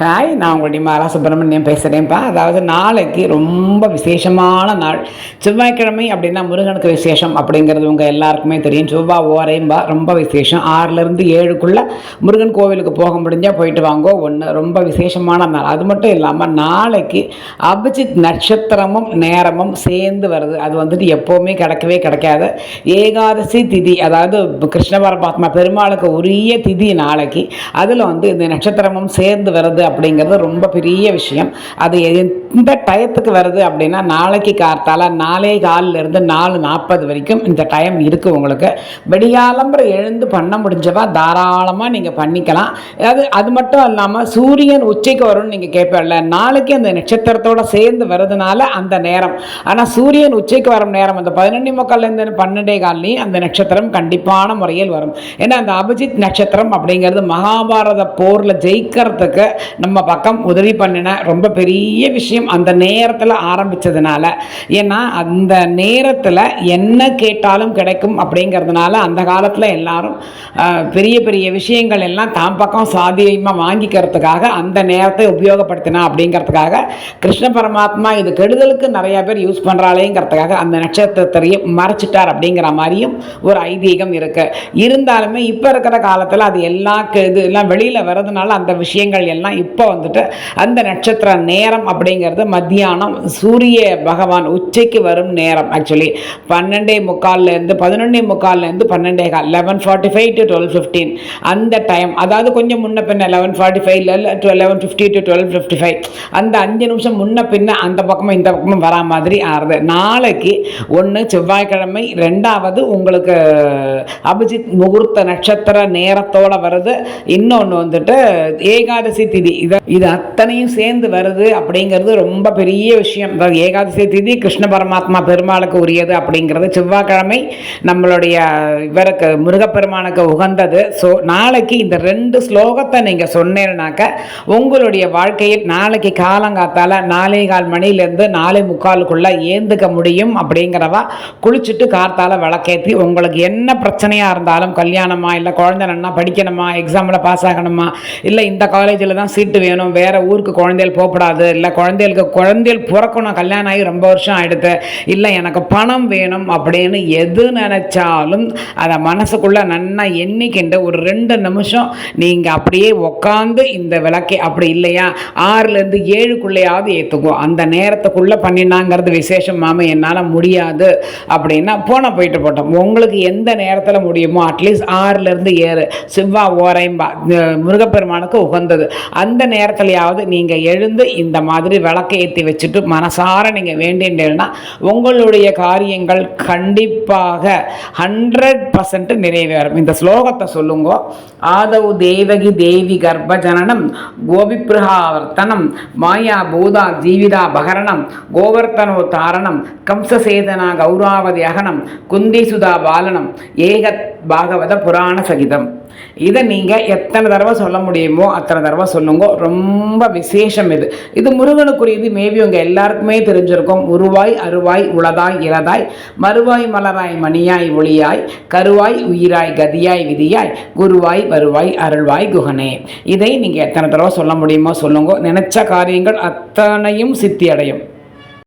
Hi நான் உங்களுடைய மாலா சுப்பிரமணியம் பேசுகிறேன்ப்பா அதாவது நாளைக்கு ரொம்ப விசேஷமான நாள். செவ்வாய்க்கிழமை அப்படின்னா முருகனுக்கு விசேஷம் அப்படிங்கிறது உங்கள் எல்லாருக்குமே தெரியும். செவ்வாய் ஓரையும்பா ரொம்ப விசேஷம். ஆறுலேருந்து ஏழுக்குள்ளே முருகன் கோவிலுக்கு போக முடிஞ்சால் போயிட்டு வாங்கோ. ஒன்று ரொம்ப விசேஷமான நாள். அது மட்டும் இல்லாமல் நாளைக்கு அபிஜித் நட்சத்திரமும் நேரமும் சேர்ந்து வருது. அது வந்துட்டு எப்போவுமே கிடைக்கவே கிடைக்காது. ஏகாதசி திதி அதாவது கிருஷ்ண பரமாத்மா பெருமாளுக்கு உரிய திதி நாளைக்கு. அதில் வந்து இந்த நட்சத்திரமும் சேர்ந்து வருது. அப்படிங்கிறது ரொம்ப பெரிய விஷயம். அது எந்த டயத்துக்கு வருது அப்படின்னா நாளைக்கு கார்த்தால நாளே காலில் இருந்து நாலு நாற்பது வரைக்கும் இந்த டைம் இருக்குது உங்களுக்கு. வெடியாலம்பர எழுந்து பண்ண முடிஞ்சவா? தாராளமாக நீங்கள் பண்ணிக்கலாம். அது அது மட்டும் இல்லாமல் சூரியன் உச்சைக்கு வரும்னு நீங்கள் கேட்பல நாளைக்கு அந்த நட்சத்திரத்தோட சேர்ந்து வருதுனால அந்த நேரம். ஆனால் சூரியன் உச்சைக்கு வரும் நேரம் அந்த பதினொன்று முக்கால்லேருந்து பன்னெண்டே கால்லையும் அந்த நட்சத்திரம் கண்டிப்பான முறையில் வரும். ஏன்னா அந்த அபிஜித் நட்சத்திரம் அப்படிங்கிறது மகாபாரத போரில் ஜெயிக்கிறதுக்கு நம்ம பக்கம் உதவி பண்ணின ரொம்ப பெரிய விஷயம் அந்த நேரத்தில் ஆரம்பித்ததுனால ஏன்னா அந்த நேரத்தில் என்ன கேட்டாலும் கிடைக்கும் அப்படிங்கிறதுனால அந்த காலத்தில் எல்லாரும் பெரிய பெரிய விஷயங்கள் எல்லாம் தாம் பக்கம் சாதியமாக வாங்கிக்கிறதுக்காக அந்த நேரத்தை உபயோகப்படுத்தினா அப்படிங்கிறதுக்காக கிருஷ்ண பரமாத்மா இது கெடுதலுக்கு நிறையா பேர் யூஸ் பண்ணுறாளேங்கிறதுக்காக அந்த நட்சத்திரத்தையும் மறைச்சிட்டார் அப்படிங்கிற மாதிரியும் ஒரு ஐதீகம் இருக்குது இருந்தாலுமே இப்போ இருக்கிற காலத்தில் அது எல்லா க- இது எல்லாம் வெளியில் வர்றதுனால அந்த விஷயங்கள் எல்லாம் இப்போ வந்துட்டு அந்த நட்சத்திர நேரம் அப்படிங்கிறது மத்தியானம் சூரிய பகவான் உச்சைக்கு வரும் நேரம். ஆக்சுவலி பன்னெண்டே முக்கால்லேருந்து பதினொன்னே முக்கால்லேருந்து பன்னெண்டே கால் eleven forty five to twelve fifteen அந்த டைம் அதாவது கொஞ்சம் முன்ன பின்ன லெவன் ஃபார்ட்டி ஃபைவ்ல to eleven fifty to twelve fifty five அந்த அஞ்சு நிமிஷம் முன்ன பின்ன அந்த பக்கமும் இந்த பக்கமும் வரா மாதிரி ஆறுது. நாளைக்கு ஒன்று செவ்வாய்க்கிழமை ரெண்டாவது உங்களுக்கு அபிஜித் முகூர்த்த நட்சத்திர நேரத்தோட வருது. இன்னொன்று வந்துட்டு ஏகாதசி திதி. இது இது அத்தனையும் சேர்ந்து வருது அப்படிங்கிறது ரொம்ப பெரிய விஷயம். அதாவது ஏகாதசி திதி கிருஷ்ண பரமாத்மா பெருமாளுக்கு உரியது அப்படிங்கிறது செவ்வாய்க்கிழமை நம்மளுடைய இவருக்கு முருகப்பெருமானுக்கு உகந்தது. ஸோ நாளைக்கு இந்த ரெண்டு ஸ்லோகத்தை நீங்கள் சொன்னேன்னாக்க உங்களுடைய வாழ்க்கையில் நாளைக்கு காலங்காத்தால நாலே கால் மணிலேருந்து நாலே முக்காலுக்குள்ளே ஏந்துக்க முடியும் அப்படிங்கிறவா குளிச்சுட்டு கார்த்தால் விளக்கேற்றி உங்களுக்கு என்ன பிரச்சனையாக இருந்தாலும் கல்யாணமா இல்லை குழந்தை நன்னா படிக்கணுமா எக்ஸாமில் பாஸ் ஆகணுமா இல்லை இந்த காலேஜில் தான் சீட்டு வேணும் வேறு ஊருக்கு குழந்தைகள் போகப்படாது. இல்லை குழந்தைகளுக்கு குழந்தைகள் பிறக்கணும் கல்யாணம் ஆகி ரொம்ப வருஷம் ஆயிடுது இல்லை எனக்கு பணம் வேணும் அப்படின்னு எது நினச்சாலும் அதை மனசுக்குள்ளே நன்னா எண்ணிக்கிண்டு ஒரு ரெண்டு நிமிஷம் நீங்கள் அப்படியே உக்காந்து இந்த விளக்கை அப்படி இல்லையா? ஆறுலேருந்து ஏழுக்குள்ளேயாவது ஏற்றுக்கும் அந்த நேரத்துக்குள்ளே பண்ணினாங்கிறது விசேஷம் மாம என்னால் முடியாது. அப்படின்னா போன போயிட்டு போட்டோம். உங்களுக்கு எந்த நேரத்தில் முடியுமோ அட்லீஸ்ட் ஆறுலேருந்து ஏழு. சிவ்வா ஓரைம்பா முருகப்பெருமானுக்கு உகந்தது. அந்த அந்த நேரத்துலையாவது நீங்கள் எழுந்து இந்த மாதிரி விளக்கை ஏற்றி வச்சுட்டு மனசார நீங்கள் வேண்டின்றேன்னா உங்களுடைய காரியங்கள் கண்டிப்பாக ஹண்ட்ரட் பர்சன்ட் நிறைவேறும். இந்த ஸ்லோகத்தை சொல்லுங்க. ஆதவு தேவகி தேவி கர்ப்ப ஜனனம் கோபிப்பிரகாவர்த்தனம் மாயா பூதா ஜீவிதா பகரணம் கோவர்த்தனோ தாரணம் கம்சசேதனா கௌராவதி அகனம் குந்திசுதா பாலனம் ஏகத் பாகவத புராண சகிதம். இதை நீங்கள் எத்தனை தடவை சொல்ல முடியுமோ அத்தனை தடவை சொல்லுங்க. ரொம்ப விசேஷம் இது. இது முருகனுக்குரியது மேபி உங்கள் எல்லாருக்குமே தெரிஞ்சிருக்கும். உருவாய் அருவாய் உளதாய் இளதாய் மறுவாய் மலராய் மணியாய் ஒளியாய் கருவாய் உயிராய் கதியாய் விதியாய் குருவாய் வருவாய் அருள்வாய் குகனே. இதை நீங்கள் எத்தனை தடவை சொல்ல முடியுமோ சொல்லுங்க. நினைச்ச காரியங்கள் அத்தனையும் சித்தி அடையும்